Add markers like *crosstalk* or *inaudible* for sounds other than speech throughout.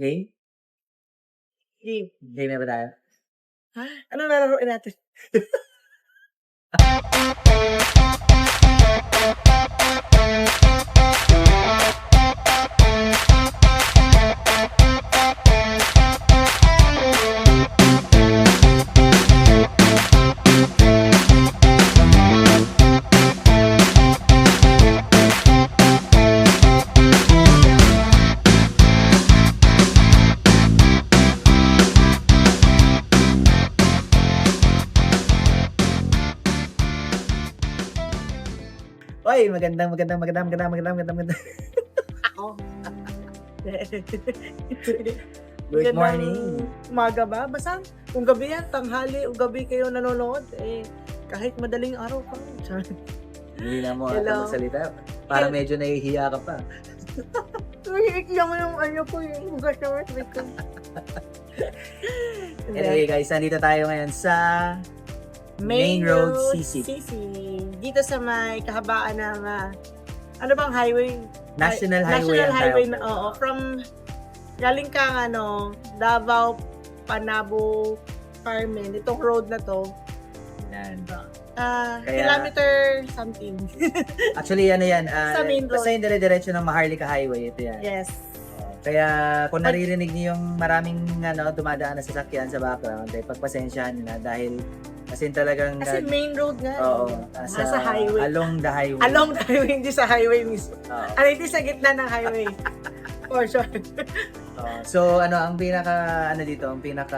Game? Game. Game na ba tayo? Ha? Ano lalaroin natin? Oy, *laughs* magandang, magandang, magandang, magandang, magandang, magandang, magandang. Ako. *laughs* Good morning. Umaga ba? Basta kung gabi yan, tanghali o gabi kayo nanonood, eh, kahit madaling araw pa. Hindi na mo Hello. ata magsalita. Para medyo nahihiya ka pa. Ikiyak mo yung ano ko, yung hugas na ko. Anyway guys, nandito tayo ngayon sa Main Road, Sisig. Sisig. Dito sa may kahabaan ng, ah, ano bang highway? National Highway. National ang Highway, tawag. na, oo. From, galing kang ano, Davao, Panabo, Carmen. Itong road na to, Yan. ah, Kaya- kilometer something. *laughs* Actually, ano yan, ah, Sa main road. basta yung dire-diretso ng Maharlika Highway, ito yan. yes. Kaya kung naririnig niyo yung maraming ano, dumadaan na sasakyan sa background, ay pagpasensyahan niyo na dahil kasi talagang Kasi nag- main road nga. Oo, eh. nasa, Nasa highway. Along the highway. Along the highway, hindi sa highway mismo. Oo. Ano, hindi sa gitna ng highway. *laughs* For sure. So ano ang pinaka ano dito, ang pinaka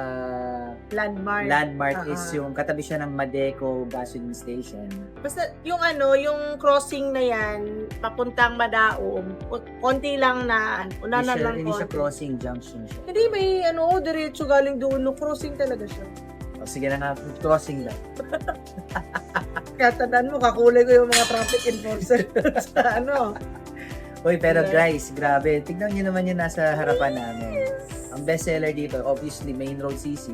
Landmark. landmark Oo. is yung katabi siya ng Madeco gasoline station. Basta yung ano, yung crossing na yan, papuntang Madaom, konti lang na, una na lang hindi siya konti. crossing junction siya. Hindi, may ano, diretso galing doon, no, crossing talaga siya. O, sige na nga, crossing lang. *laughs* Kaya tandaan mo, kakulay ko yung mga traffic enforcer *laughs* sa ano. Uy, pero guys, grabe. Tignan niyo naman yung nasa harapan namin. Ang best seller dito, obviously, Main Road CC.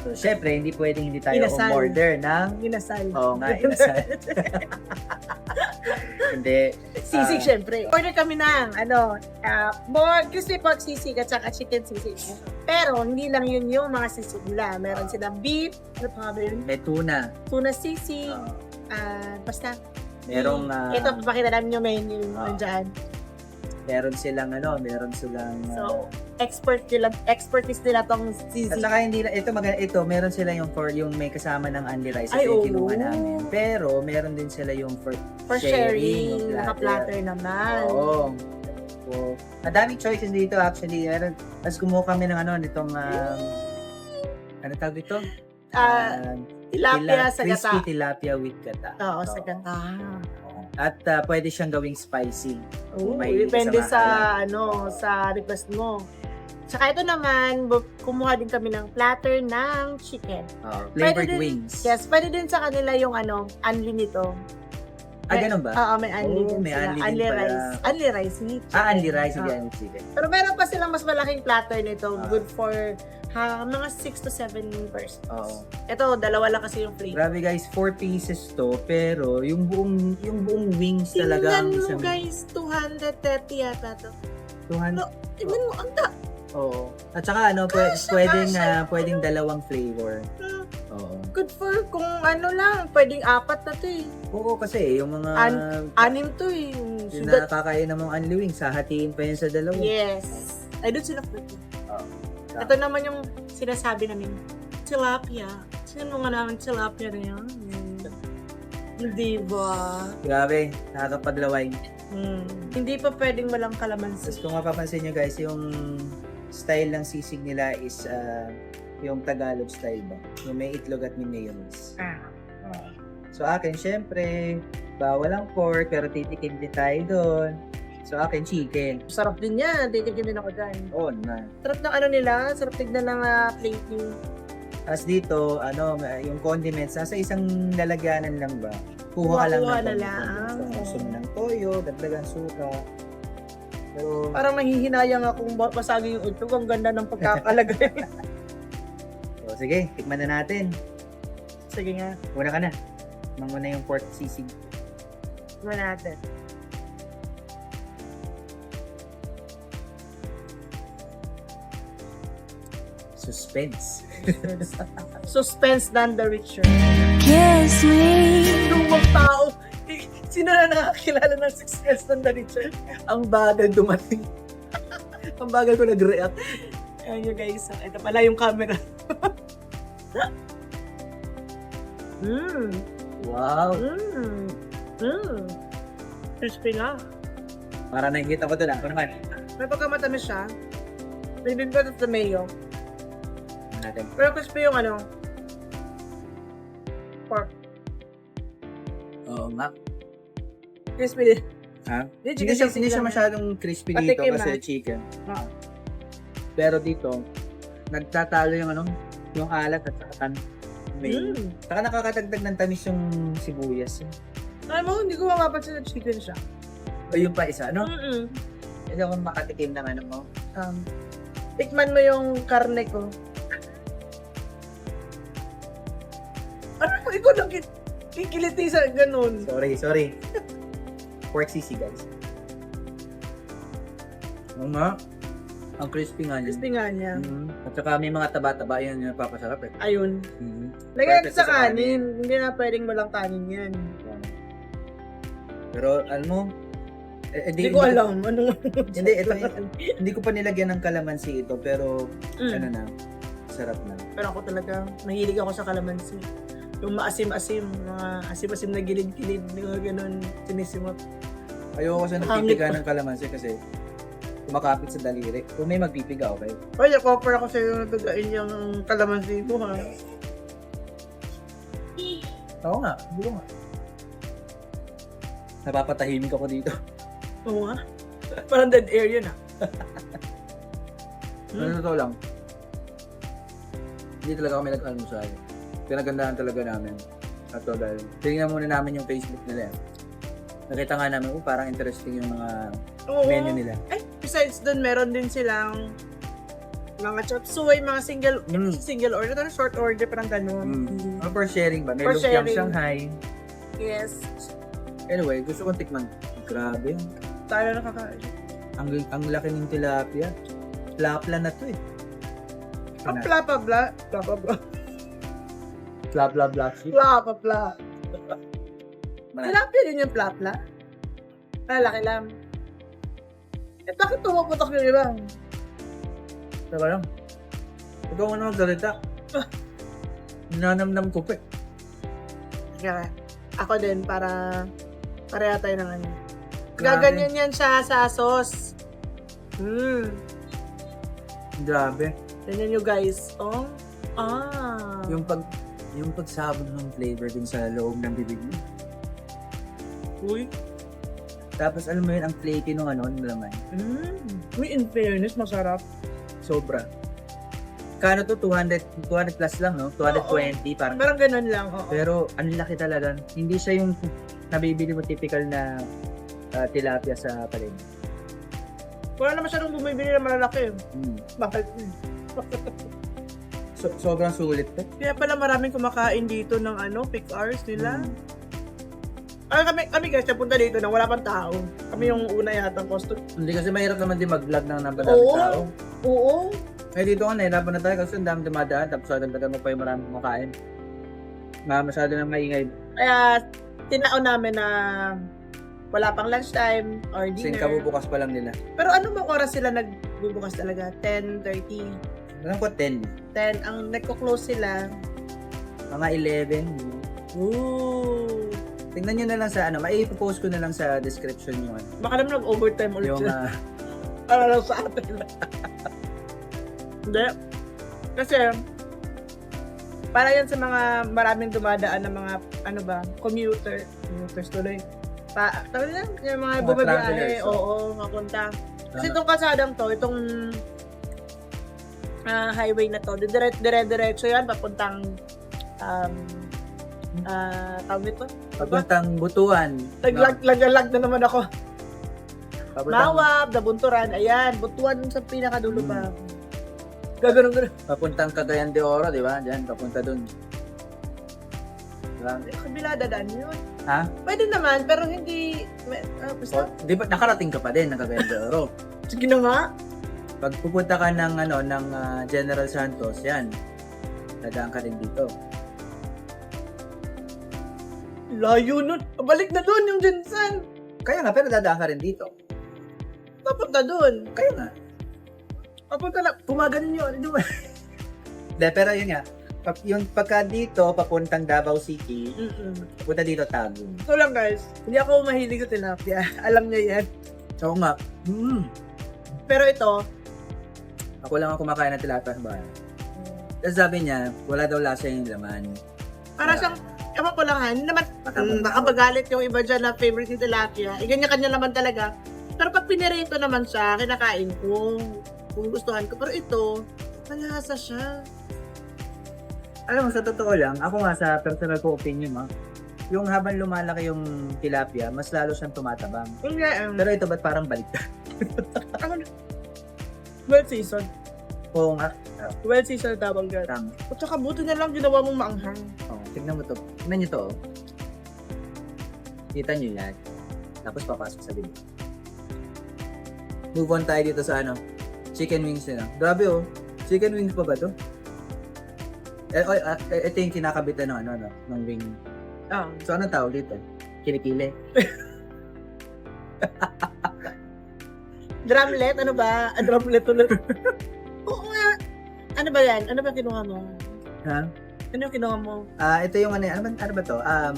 So, syempre, hindi pwedeng hindi tayo Inasal. order ng... Ginasal. Oo nga, inasal. *laughs* hindi. Sisig, Ah. syempre. Order kami ng, ano, uh, more crispy pork sisig at saka chicken sisig. Pero, hindi lang yun yung mga sisig nila. Meron silang beef, ano pa ba yun? May tuna. Tuna sisig, ah, basta. merong... ah, Ito, papakita namin yung menu Ah. nandyan. Meron silang ano, meron silang... ah, So, expert nila, expertise nila tong At sisig. saka hindi lang, ito maganda, ito, meron sila yung for yung may kasama ng Andy Rice. Ay, Ito yung oo. kinuha namin. Pero, meron din sila yung for, For sharing, yung naka-platter naman. Oo. So, ang daming choices dito actually. Meron, tapos kumuha kami ng ano, nitong, um, ano tawag dito? Ah, Um, tilapia tila- sa crispy gata. tilapia with gata. Oo, sa gata. At ah, pwede siyang gawing spicy. Oo, depende sa, maalam. ano, sa request mo. Tsaka ito naman, kumuha din kami ng platter ng chicken. Oh, Pwede flavored din- wings. Yes, pwede din sa kanila yung ano, unli nito. Ah, ganun ba? Oo, may unli Oo, din may sila. unli din unli pala. rice. Unli rice meat. Ah, Andy Rice, hindi Oo. Andy Chicken. Pero meron pa silang mas malaking platter nito. Ah. Good for ha, mga 6 to 7 persons. Oo. Ito, dalawa lang kasi yung flavor. Grabe guys, 4 pieces to, pero yung buong yung buong wings talaga ang Tingnan mo isang guys, 230 yata to. 200. No. Tingnan mo, ang ta. Oo. At saka ano, pwe- Kasha, pwedeng kasha. ah, pwedeng dalawang flavor. Hmm, Oo. Good for kung ano lang, pwedeng apat na to eh. Oo kasi yung mga An- Anim to eh. yung Sugat. nakakain ng mga unli wings, hahatiin pa yun sa dalawa. Yes. Ay, doon sila fruit. Ito naman yung sinasabi namin, tilapia. Sino nga namin tilapia na yan? Hindi ba? Grabe, nakakapaglaway. Hmm. Hindi pa pwedeng walang Tapos kalamansi. kung mapapansin nyo guys, yung style ng sisig nila is ah, yung Tagalog style ba? Yung may itlog at may mayonnaise. Ah. So akin, syempre, bawal ang pork, pero titikim din tayo doon. So akin, chicken. Sarap din yan. Titigil din ako dyan. Oo naman. Sarap ng ano nila. Sarap tignan ng uh, plating. Tapos dito, ano, yung condiments, nasa isang lalagyanan lang ba? Kuha ka lang Kuha ng na condiments. lang. So, gusto mo ng toyo, dagdagan suka. Pero, Parang nahihinayang akong ba- basagin yung itlog. Ang ganda ng pagkakalagay. *laughs* *laughs* so, sige, tikman na natin. Sige nga. Una ka na. Tikman mo na yung pork sisig. Tignan natin. Suspense. *laughs* Suspense than the richer. Kiss me. Lumang tao. Eh, Sino na nakakilala ng success than the richer? Ang bagal dumating. *laughs* Ang bagal ko nag-react. Ayan nyo guys. ah, Ito pala yung camera. Mmm. *laughs* Wow. Mmm. Mmm. Crispy nga. Para nakikita ko doon. Ako naman. May pagkamatamis siya. Bibig ko sa mayo. Natin. Pero crispy yung ano. Pork. Oo nga. Crispy din. Ha? Hindi, Hindi siya, hindi siya masyadong crispy dito Patikim, kasi ah. chicken. Ah. Pero dito, nagtatalo yung ano, yung alat at saka tan. May, Mm. Saka nakakatagdag ng tamis yung sibuyas. Alam mo, hindi ko mapapansin na chicken siya. O yung pa isa, no? Mm-mm. Hindi ako makatikim ng ano mo. Um, tikman mo yung karne ko. Ikaw lang ki- kikiliti sa ganun. Sorry, sorry. Pork sisi, guys. Oo nga. Ang crispy nga niya. Crispy nga niya. Mm. At saka may mga taba-taba yan yung napapasarap eh. Ayun. Mm. Lagyan Perfect sa sa kanin. Hindi na pwedeng walang kanin yan. Pero alam mo, eh, eh, Hindi ko alam. Ano Hindi, ito, hindi ko pa nilagyan ng kalamansi ito, pero Mm. ano na, sarap na. Pero ako talaga, mahilig ako sa kalamansi. Yung maasim-asim, mga asim-asim na gilid-gilid, mga ganun, sinisimot. Ayoko kasi nagpipiga ng kalamansi kasi kumakapit sa daliri. Kung may magpipiga, okay. Ay, offer ako sa'yo na tagain yung kalamansi mo, ha? Oo nga, hindi ko nga. Napapatahimik ako dito. Oo nga. Parang dead air yun, ah. Hmm. Ano totoo lang. Hindi talaga kami nag-almusal. Pinagandaan talaga namin. At to dahil, tingnan muna namin yung Facebook nila. eh. Nakita nga namin, oh, parang interesting yung mga Oo. menu nila. Ay, besides dun, meron din silang mga chop suey, mga single Mm. single order, ano, short order, parang ganun. Mm. Ano for sharing ba? May For lumpiang sharing. Shanghai. Yes. Anyway, gusto kong tikman. Grabe. Tayo nakakain. Ang, ang laki ng tilapia. Plapla na to eh. Ang pla pa bla. Pla pa bla. Plapla black sheep. Pla pa. Man- Tilapia din yung pla pla. Lalaki lang. Eh, bakit tumuputok yung iba? Teka lang. Ikaw nga naman salita. *laughs* Nanamnam ko pa eh. Kaya, ako din, para pareha tayo ng ano. Gaganyan yan siya sa sauce. Hmm. Grabe. Ganyan nyo guys. Oh. Ah. Yung pag yung pagsabog ng flavor dun sa loob ng bibig mo. Uy. Tapos alam mo yun, ang flaky nung ano, ng laman. Mm. Uy, in fairness, masarap. Sobra. Kano to? 200, 200 plus lang, no? 220, parang. Parang ganun lang. Oo. Pero ang laki talaga. Hindi siya yung nabibili mo typical na ah, tilapia sa palengke. Wala naman siya nung bumibili na malalaki. Mm. Bakit? *laughs* So, sobrang sulit to. Kaya pala maraming kumakain dito ng ano, pick hours nila. Mm. Ah, kami, kami guys, napunta dito na wala pang tao. Kami yung una yata ang customer. Hindi kasi mahirap naman din mag-vlog ng napadami Oo. tao. Oo. Eh dito nga, nahirapan na tayo kasi ang dami dumadaan tapos dadagdagan mo pa yung maraming kumakain. Na masyado nang maingay. Kaya, tinao namin na wala pang lunchtime or Kasi dinner. kabubukas pa lang nila. Pero ano bang oras sila nagbubukas talaga? 10.30. Alam ko 10. 10. Ang nagko-close sila. Mga 11. Ooh. Tingnan nyo na lang sa ano, maipopost ko na lang sa description yung ano. Baka naman nag-overtime ulit Yung sila. ah, *laughs* Para lang sa atin. Hindi. Kasi, para yan sa mga maraming dumadaan ng mga, ano ba, commuter, commuters tuloy. Pa, tawag yan, yung mga Mga bumabiyahe, travelers, oh. oo, mapunta. Kasi Tama. itong kasadang to, itong ah, highway na to, dire dire-diretso yan, papuntang, um, ah, tawag nito? papuntang Butuan. Naglag, lagalag na naman ako. Papuntang, Mawab, Nabunturan, ayan, butuan sa pinakadulo Hmm. pa. Gaganon gano'n. papuntang Cagayan de Oro, di ba? Diyan, papunta dun. Diba? Eh, kabila dadaan yun. Ha? Pwede naman, pero hindi, O, basta, di ba, nakarating ka pa din ng Cagayan de Oro. *laughs* sige na nga. Pag pupunta ka ng, ano, ng ah, General Santos, yan. Dadaan ka rin dito. Layo nun. Balik na doon yung Jinsan. Kaya nga, pero dadaan ka rin dito. Papunta doon. Kaya nga. Papunta na. Pumaganon yun. Di ba? De, pero yun nga. Pag, yung pagka dito, papuntang Davao City, Mm-mm. punta dito Tagum. So lang guys, hindi ako mahilig sa tilapia. *laughs* Alam niyo yan. So nga, mm, Pero ito, ako lang ang kumakain ng tilapia sa bahay. Tapos sabi niya, wala daw lasa yung laman. para siyang, ewan ko lang ha, hindi naman, mm, baka magalit yung iba dyan na favorite ni tilapia. Eh, kanya-kanya naman talaga. Pero pag pinirito naman siya, kinakain ko. Kung gustuhan ko. Pero ito, malasa siya. Alam mo, sa totoo lang, ako nga sa personal ko opinion, ha, yung habang lumalaki yung tilapia, mas lalo siyang tumatabang. Nga, um, Pero ito ba't parang baliktad? Well seasoned. Oo nga. Well seasoned double gut. Tama. At saka buti na lang ginawa mong maanghang. Oh, tignan mo to. Tignan nyo to. oh. Kita nyo yan. Tapos papasok sa bibig. Move on tayo dito sa ano. Chicken wings nila. Grabe oh. Chicken wings pa ba to? Eh, oy, ah, eh, ito yung kinakabitan ng ano, ano, ng wing. Ah. So, anong tawag dito? Kilikili. *laughs* Drumlet, ano ba? Ah, drumlet ulit. *laughs* Oo nga. Ano ba yan? Ano ba kinuha mo? Ha? Ano yung kinuha mo? Ah, ito yung ano, ano ba, ano ba to? Um,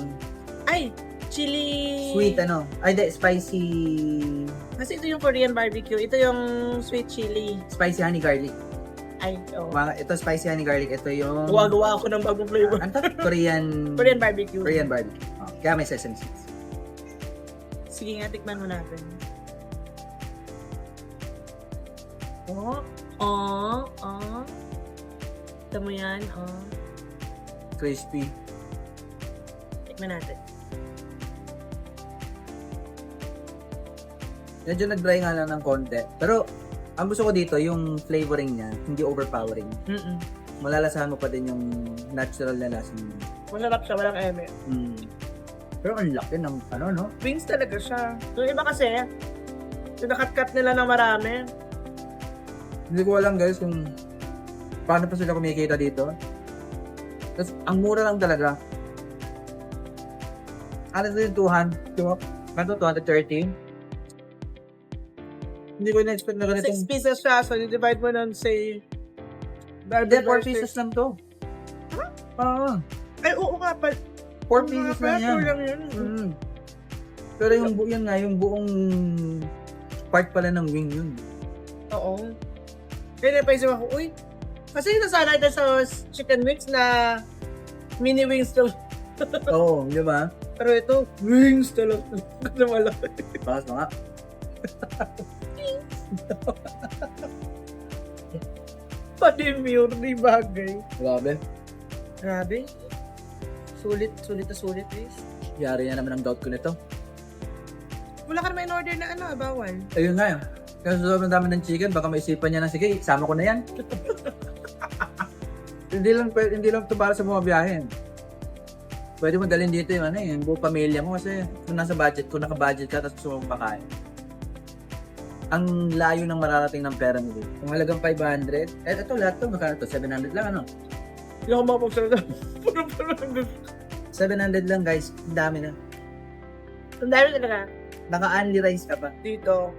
Ay, chili... sweet ano? Ay, di, spicy, Kasi ito yung Korean barbecue. Ito yung sweet chili. spicy honey garlic. Ay, oh. Mga, ito spicy honey garlic. Ito yung... Gawa-gawa ako ng bagong flavor. Ano to? Korean... *laughs* Korean barbecue. Korean barbecue. Oh, kaya may sesame seeds. Sige nga, tikman mo natin. Oh, oh, oh. Ito mo yan, oh. Crispy. Tikman natin. Medyo nag-dry nga lang ng konti. Pero, ang gusto ko dito, yung flavoring niya, hindi overpowering. Mm-mm. Malalasahan mo pa din yung natural na lasa niya. Masarap siya, walang eme. Mm. Pero ang laki ng, ano, no? Wings talaga siya. Yung iba kasi, sinakat-cut nila ng marami. Hindi ko alam guys kung paano pa sila kumikita dito. Tapos, ang mura lang talaga. Ano ito yung 200? Diba? Kanto 230? Hindi ko na-expect na ganitong... 6 pieces siya, so you-divide mo nun, say... Hindi, 4 pieces lang to. Ah, Ay, oo nga pa. 4 pieces lang yan. lang yun. Mm. Pero yung bu yun nga, yung buong part pala ng wing yun. Oo. Kaya napaisip ako, uy, kasi nasanay na sa chicken wings na mini wings to. *laughs* Oo, di ba? Pero ito, wings talaga. *laughs* Kasi malaki. Bakas mga. Pati pure, di bagay. Grabe. Grabe. Sulit, sulit na sulit, guys. Yari na naman ang doubt ko nito. Wala ka naman in order na ano, ah, bawal. Ayun nga yun. Kasi sobrang dami ng chicken, baka maisipan niya na, sige, sama ko na yan. *laughs* hindi lang pwede, hindi lang ito para sa mga biyahe. Pwede mo dalhin dito yung ano eh, yung buong pamilya mo kasi kung nasa budget, kung naka-budget ka tapos gusto mong pakain. Ang layo ng mararating ng pera mo dito. Kung halagang 500, eh ito lahat to, magkano to? 700 lang ano? Hindi ako makapagsalita. *laughs* Puro-puro lang gusto. 700 lang guys, ang dami na. Ang dami talaga. Naka-only rice ka pa. Dito,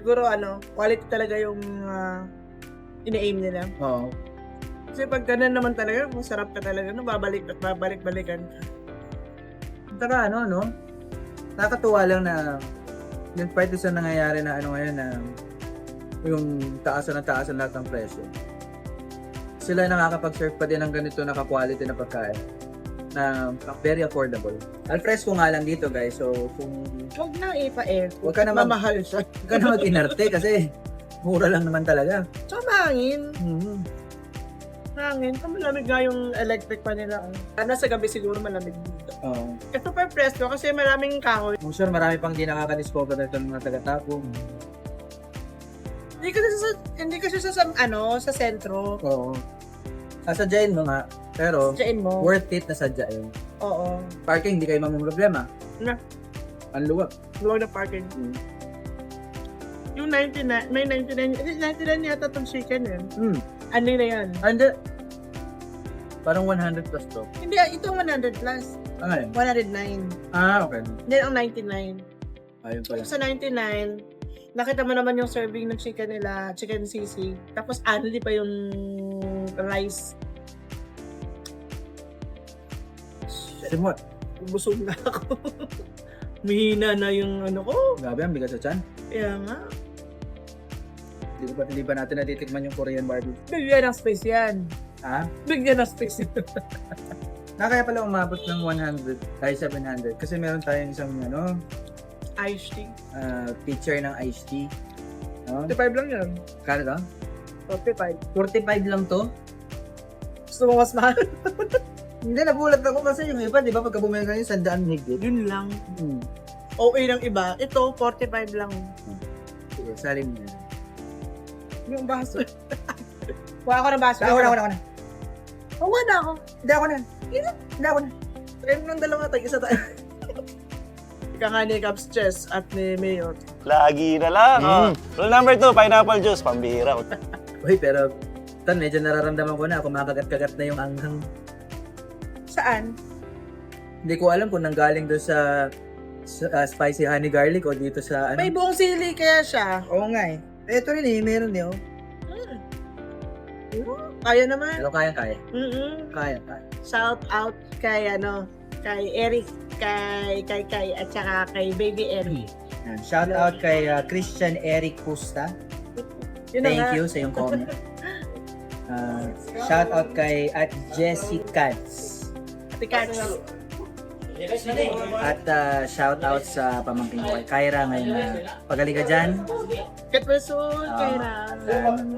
siguro ano, quality talaga yung uh, ina-aim nila. Oo. Kasi pag ganun naman talaga, masarap ka talaga. No? Babalik at babalik-balikan ka. Saka ano, no? Nakakatuwa lang na yung part sa nangyayari na ano ngayon na yung taasan ng taasan lahat ng presyo. Sila nakakapag-serve pa din ng ganito na ka-quality na pagkain na very affordable. Al fresco nga lang dito guys. So kung Huwag na ipa-air. Huwag ka naman- Mamahal siya. huwag ka na mag-inarte kasi mura lang naman talaga. Tsaka mahangin. Mhm. Hangin. Kung malamig nga yung electric pa nila. Oh. Sana sa gabi siguro malamig dito. Oo. Ito super presko kasi maraming kahoy. I'm sure marami pang di nakaka-discover na ito ng mga taga-tapo. Hindi kasi sa, hindi kasi sa, sa ano, sa sentro. Oo. Sasadyain mo nga. Pero mo. worth it na sadyain. Oo. Parking, hindi kayo mamang problema. Na. Ang luwag. Luwag na parking. Yung 99, may 99, eh, 99 yata itong chicken eh. Hmm. Ano na yan? And parang 100 plus to. Hindi, ito 100 plus. Ah, ngayon? 109. Ah, okay. Then ang 99. Ayun pala. Sa 99, nakita mo naman yung serving ng chicken nila, chicken sisig. Tapos only pa yung rice. Simot. Busog na ako. *laughs* Mahina na yung ano ko. Grabe, ang bigat sa chan. Kaya nga. Hindi ba, hindi ba natin natitikman yung Korean barbecue? Bigyan ng space yan. Ha? Bigyan ng space yan. *laughs* Na kaya pala umabot ng 100 ay 700 kasi meron tayong isang ano, Iced tea. ah, picture ng iced tea. No? 45 lang yan. Kano to? 45. 45 lang to? Gusto mo mas mahal? *laughs* Hindi, nagulat ako kasi yung iba, di ba, pagka bumili ka yung sandaan higit. Yun lang. Hmm. OA ng iba. Ito, 45 lang. Sige, salim mo. Yung baso. *laughs* Kuha ako ng baso. Ako na, ako na, ako na. Kuha na ako. Hindi ako na. Hindi ako na. Ayun ng dalawa tayo. Isa tayo. *laughs* Ika nga ni Caps Chess at ni Mayor. Lagi na lang. Mm. Oh. Rule number two, pineapple juice. Pambihira. *laughs* Uy, pero, tan, medyo nararamdaman ko na, kumakagat-kagat na yung anghang. Saan? Hindi ko alam kung nanggaling doon sa, sa ah, spicy honey garlic o dito sa ano. May buong sili kaya siya. Oo nga eh. Ito rin eh, meron din oh. Kaya naman. Pero kaya-kaya. mm Kaya, kaya. Shout out kay ano, kay Eric, kay kay kay at saka kay Baby Eric. Yan. Shout out kay ah, Christian Eric Pusta. *laughs* Yun na Thank nga. you sa iyong comment. *laughs* Ah, shout out kay at Jessie Katz. Katz. At ah, shout out sa pamangkin ko kay Kyra ngayon na pagaling ka dyan. Kat Rasul, Ah. kay Ra.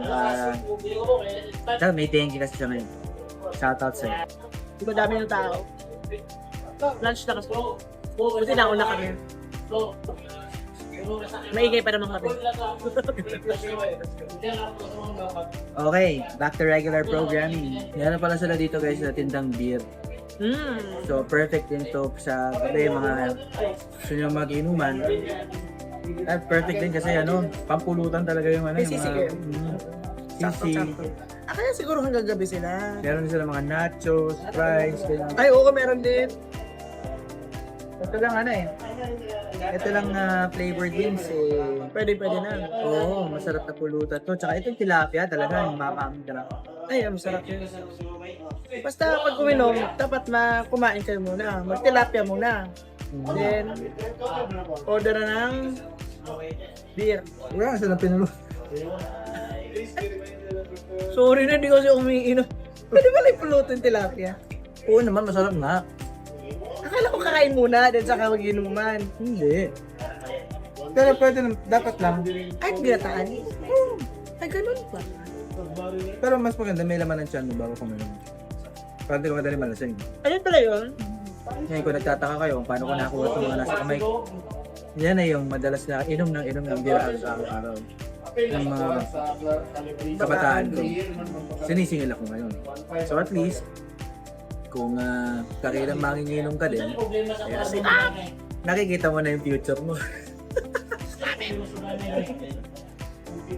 Ah, uh, may thank you kasi siya ngayon. Shout out sa'yo. Di ba dami ng tao? Lunch na kasi. Buti na una kami. Maingay pa naman kami. Okay, back to regular programming. Meron pala sila dito guys sa tindang beer. Mm. So, perfect din to sa gabi, mga gusto nyo mag-inuman. At perfect din kasi ano, pampulutan talaga yung ano. May yung sisig mga, mm, Sakto, sisig. sakto. Ah, kaya siguro hanggang gabi sila. Meron sila mga nachos, fries, ganyan. Ay, oo, meron din. Ito lang ano eh. Ito lang na flavored wings eh. Pwede, pwede na. Oo, masarap na pulutan to. Tsaka itong tilapia talaga, yung mapamdara. Ay, ang sarap yun. Basta pag uminom, dapat ma kumain kayo muna. Magtilapia muna. Then, order na ng beer. Wala, sila pinulo. Sorry na, hindi ko siya umiinom. Pwede pala ipulutin tilapia. Oo naman, masarap nga. Kakain muna, then saka mag-inuman. Hindi. Pero pwede, nam- dapat lang. Ay, ginataan. Hmm. Ay, ganun ba? Pero mas maganda, may laman ng tiyan mo bago kumain. Para hindi ko madali malasing. Ayun pala yun. Ngayon kung nagtataka kayo kung paano ko nakuha itong mga nasa kamay. Yan na yung madalas na inom ng inom ng beer sa araw-araw. Yung mga kabataan ko. Sinisingil ako ngayon. So at least, kung uh, kakilang manginginom ka din, eh, nakikita mo na yung future mo.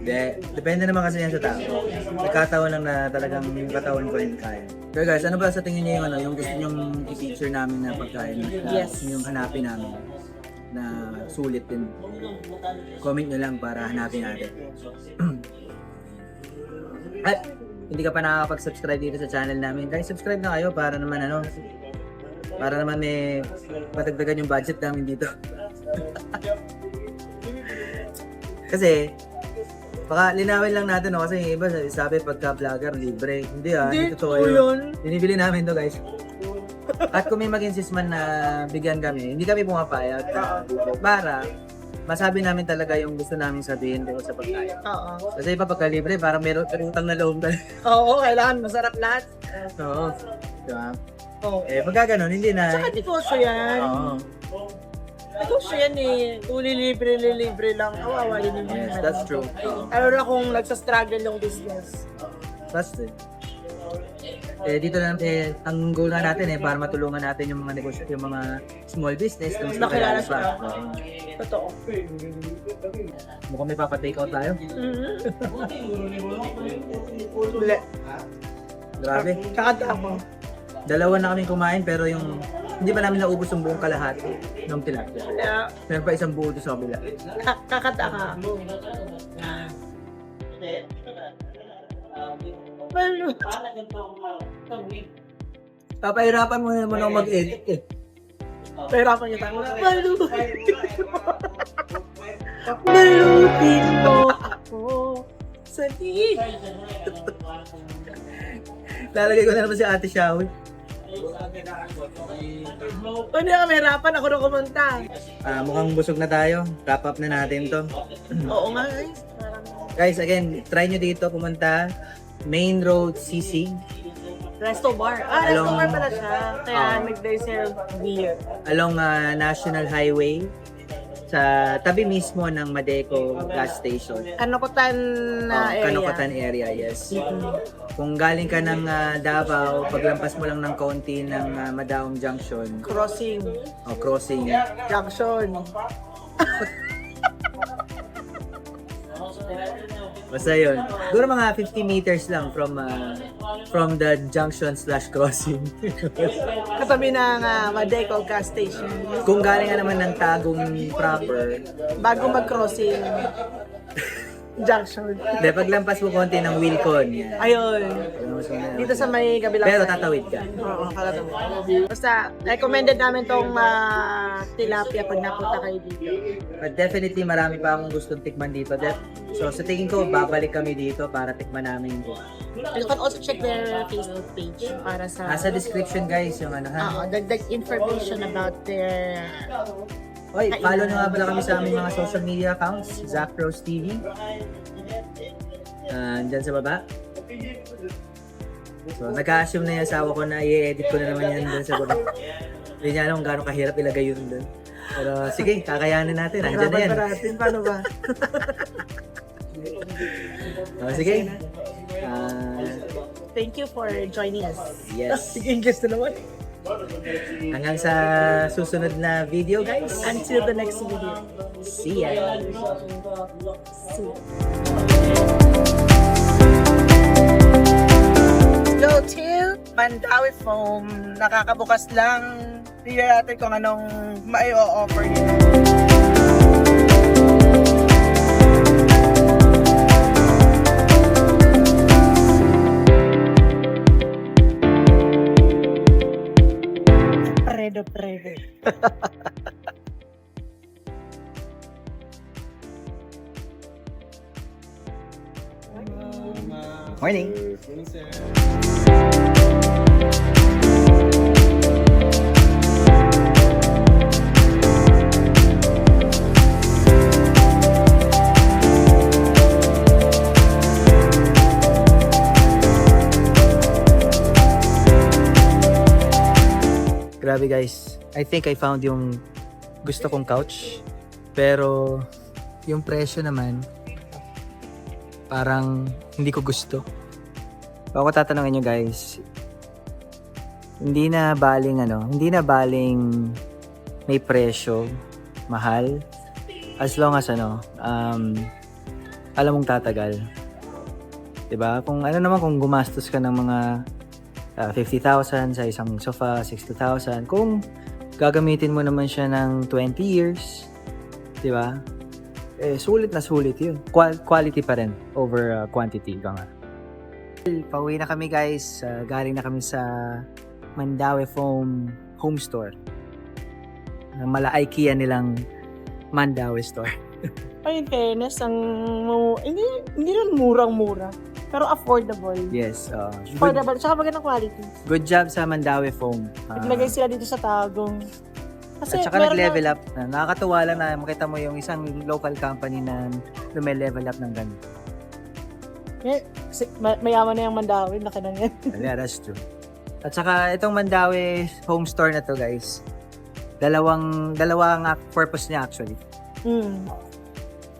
De, depende naman kasi yan sa tao. Nagkataon lang na talagang yung katawan ko hindi kaya. Pero guys, ano ba sa tingin niyo yung ano, yung gusto nyong i-feature namin na pagkain? Na, Yes. Yung hanapin namin na sulit din. Comment nyo lang para hanapin natin. *clears throat* At hindi ka pa nakakapag-subscribe dito sa channel namin, guys, subscribe na kayo para naman ano, para naman may matagdagan yung budget namin dito. *laughs* kasi, baka linawin lang natin no, kasi yung iba sabi pagka vlogger libre. Hindi ah, Hindi, hindi totoo yun. Binibili namin to guys. At kung may mag-insist man na bigyan kami, hindi kami pumapayag. Para masabi namin talaga yung gusto namin sabihin doon sa pagkain. Oo. Kasi iba pagka libre, parang meron may utang na loob talaga. *laughs* Oo, kailangan masarap lahat. Oo. Diba? Oo. Eh, pagka ganun, hindi na. Saka negosyo yan. Oo. Negosyo yan eh. Kung lilibre, lilibre lang. Kawawa yun yung Yes, that's true. Lalo na kung nagsastruggle yung business. That's it. Eh, dito na, eh, ang goal nga natin eh, para matulungan natin yung mga negosyo, yung mga small business na mas Nakilala pa. Oo. Totoo. Mukhang may papa-take out tayo. Ble. Grabe. Kakanta ako. Dalawa na kaming kumain pero yung hindi pa namin naubos yung buong kalahati ng tilapia. Kaya, Meron pa isang buo doon sa kabila. ka- kakanta ka. Malo. Papahirapan mo naman ako mag-edit eh. Pahirapan niya tayo. Malo. Malutin mo ako sa di. Lalagay ko na naman si Ate Shawi. Ano yung mahirapan ako na kumunta. Ah, mukhang busog na tayo. Wrap up na natin to. *clears throat* Oo nga guys. Guys, again, try nyo dito pumunta. Main Road CC. Resto bar. Ah, resto Along- bar pala siya. Kaya Ah. nag-serve beer. Along ah, National Highway. Sa tabi mismo ng Madeco gas station. Kanukutan Oh, na area. Kanukutan area, yes. Kung galing ka ng ah, Davao, paglampas mo lang ng kaunti ng ah, Madaom Junction, Crossing. o crossing, Junction. *laughs* basta yun. Siguro mga 50 meters lang from ah, from the junction slash crossing. *laughs* Katabi ng uh, Madeco gas station. Kung galing ka naman ng Tagum proper, Bago mag-crossing. *laughs* Junction. hindi, paglampas mo konti ng Wilcon. Yan. Ayun. Dito sa may kabilang Pero tatawid ka. Oo, kalataw. Basta, recommended namin tong ah, tilapia pag napunta kayo dito. But definitely marami pa akong gustong tikman dito. Def- so sa tingin ko, babalik kami dito para tikman namin ito. You can also check their Facebook page para sa Nasa description guys yung ano ha. Oo, dagdag information about their Oy, follow nyo nga pala kami sa aming mga social media accounts. Zach Rose TV. Ah, dyan sa baba. So, nag-assume na yung asawa ko na i-edit ko na naman yan dun sa baba. Hindi niya alam kung gaano kahirap ilagay yun dun. Pero sige, kakayanin natin. Andyan na yan. pa natin. Paano ba? *laughs* Oh, sige. Ah, Thank you for joining us. yes. English na naman. Hanggang sa susunod na video guys. Until the next video. See ya. Go to Mandawi Foam. Nakakabukas lang. Tingnan natin kung anong mai-offer nila. Predo, predo. *laughs* Morning. Grabe guys. I think I found yung gusto kong couch. Pero yung presyo naman parang hindi ko gusto. Ako tatanungin nyo guys, hindi na baling ano, hindi na baling may presyo, mahal, as long as ano, um, alam mong tatagal. 'Di ba? Kung ano naman kung gumastos ka ng mga ah, 50,000 sa isang sofa, 60,000, kung gagamitin mo naman siya ng 20 years, 'di ba? Eh sulit na sulit 'yun. Qual- quality pa rin over ah, quantity ka nga. Pauwi na kami guys. Ah, galing na kami sa Mandawi Foam Home Store. Mala IKEA nilang Mandawi Store. Ay, in fairness, ang hindi, hindi rin murang-mura. Pero affordable. Yes. good, Affordable. Tsaka magandang quality. good job sa Mandawi Foam. Naglagay sila dito sa tagong. Kasi at saka nag-level up na. Nakakatuwa lang na makita mo yung isang local company na lume-level up ng ganito. Na, ma- mayaman na yung Mandawi. Laki na yan. *laughs* Yeah, that's true. At saka itong Mandawi home store na to guys. Dalawang dalawa nga purpose niya actually. Hmm.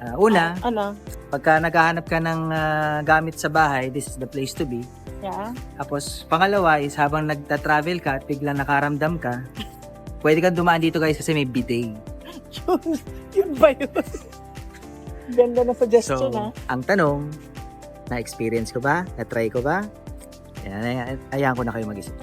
Ah, una, Ano? pagka naghahanap ka ng ah, gamit sa bahay, this is the place to be. Yeah. Tapos, pangalawa is habang nagta-travel ka at biglang nakaramdam ka, pwede kang dumaan dito guys kasi may bidet. Yun, yun ba yun? Ganda na suggestion So, ah. ang tanong, na-experience ko ba? Na-try ko ba? Ayan, ayan, ayan ko na kayo mag-isip.